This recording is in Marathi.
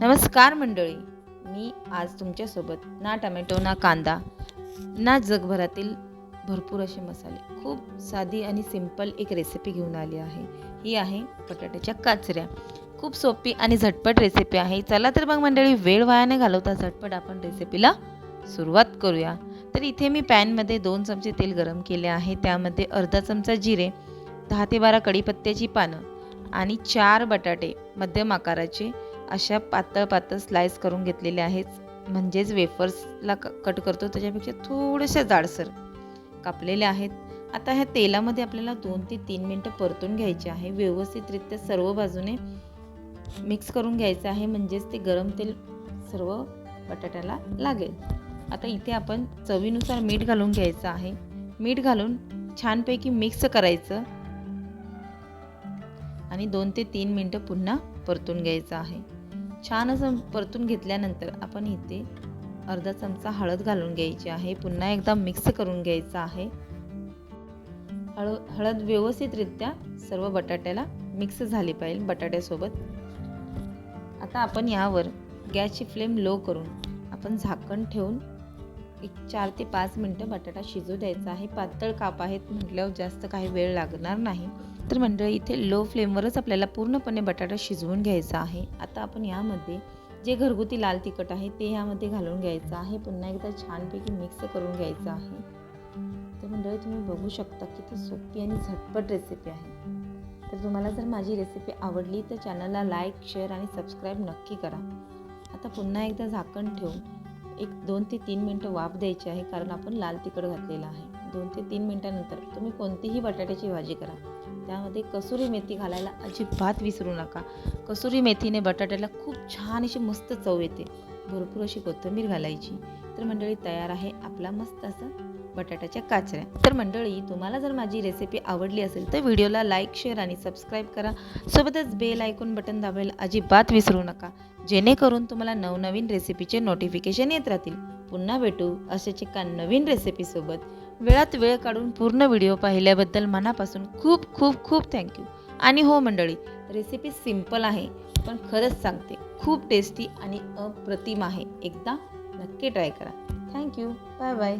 नमस्कार मंडळी. मी आज तुमच्यासोबत ना टमॅटो ना कांदा ना जगभरातील भरपूर असे मसाले. खूप साधी आणि सिंपल एक रेसिपी घेऊन आली आहे. ही आहे बटाट्याच्या काचऱ्या. खूप सोपी आणि झटपट रेसिपी आहे. चला तर मग मंडळी वेळ वायाने घालवता झटपट आपण रेसिपीला सुरुवात करूया. तर इथे मी पॅनमध्ये दोन चमचे तेल गरम केले आहे. त्यामध्ये अर्धा चमचा जिरे दहा ते बारा कढीपत्त्याची पानं आणि चार बटाटे मध्यम आकाराचे अशा पातळ पातळ स्लाइस करून घेतलेले आहेत. म्हणजेच वेफर्सला क कट करतो. त्याच्यापेक्षा थोड्याशा जाडसर कापलेल्या आहेत. आता ह्या तेलामध्ये आपल्याला दोन ते तीन मिनटं परतून घ्यायचे आहे. व्यवस्थितरित्या सर्व बाजूने मिक्स करून घ्यायचं आहे. म्हणजेच ते गरम तेल सर्व बटाट्याला लागेल. आता इथे आपण चवीनुसार मीठ घालून घ्यायचं आहे. मीठ घालून छानपैकी मिक्स करायचं आणि दोन ते तीन मिनटं पुन्हा परतून घ्यायचं आहे. छान असं परतून घेतल्यानंतर आपण इथे अर्धा चमचा हळद घालून घ्यायची आहे. पुन्हा एकदा मिक्स करून घ्यायचं आहे. हळ हळद व्यवस्थितरित्या सर्व बटाट्याला मिक्स झाली पाहिजे बटाट्यासोबत. आता आपण यावर गॅसची फ्लेम लो करून आपण झाकण ठेवून एक चार ते पाच मिनटं बटाटा शिजू द्यायचा आहे. पातळ काप आहेत म्हटल्यावर जास्त काही वेळ लागणार नाही. तर मंडळी इथे लो फ्लेमवरच आपल्याला पूर्णपणे बटाटा शिजवून घ्यायचा आहे. आता आपण यामध्ये जे घरगुती लाल तिखट आहे ते यामध्ये घालून घ्यायचं आहे. पुन्हा एकदा छानपैकी मिक्स करून घ्यायचं आहे. तर मंडळी तुम्ही बघू शकता की ती सोपी आणि झटपट रेसिपी आहे. तर तुम्हाला जर माझी रेसिपी आवडली तर चॅनलला लाईक शेअर आणि सबस्क्राईब नक्की करा. आता पुन्हा एकदा झाकण ठेवून एक दोन ते तीन मिनटं वाफ द्यायची आहे कारण आपण लाल तिखट घातलेलं आहे. दोन ते तीन मिनटानंतर तुम्ही कोणतीही बटाट्याची भाजी करा. त्यामध्ये कसुरी मेथी घालायला अजिबात विसरू नका. कसुरी मेथीने बटाट्याला खूप छान अशी मस्त चव येते. भरपूर अशी कोथिंबीर घालायची. तर मंडळी तयार आहे आपला मस्त असा बटाट्याच्या काचऱ्या. तर मंडळी तुम्हाला जर माझी रेसिपी आवडली असेल तर व्हिडिओला लाईक शेअर आणि सबस्क्राईब करा. सोबतच बेल आयकॉन बटन दाबायला अजिबात विसरू नका. जेणेकरून तुम्हाला नवनवीन रेसिपीचे नोटिफिकेशन येत राहतील. पुन्हा भेटू अशाच एका नवीन रेसिपीसोबत वेळात वेळ काढून पूर्ण व्हिडिओ पाहिल्याबद्दल मनापासून खूप खूप खूप थँक्यू आणि हो मंडळी रेसिपी सिंपल आहे पण खरंच सांगते खूप टेस्टी आणि अप्रतिम आहे. एकदा नक्की ट्राय करा. Thank you bye bye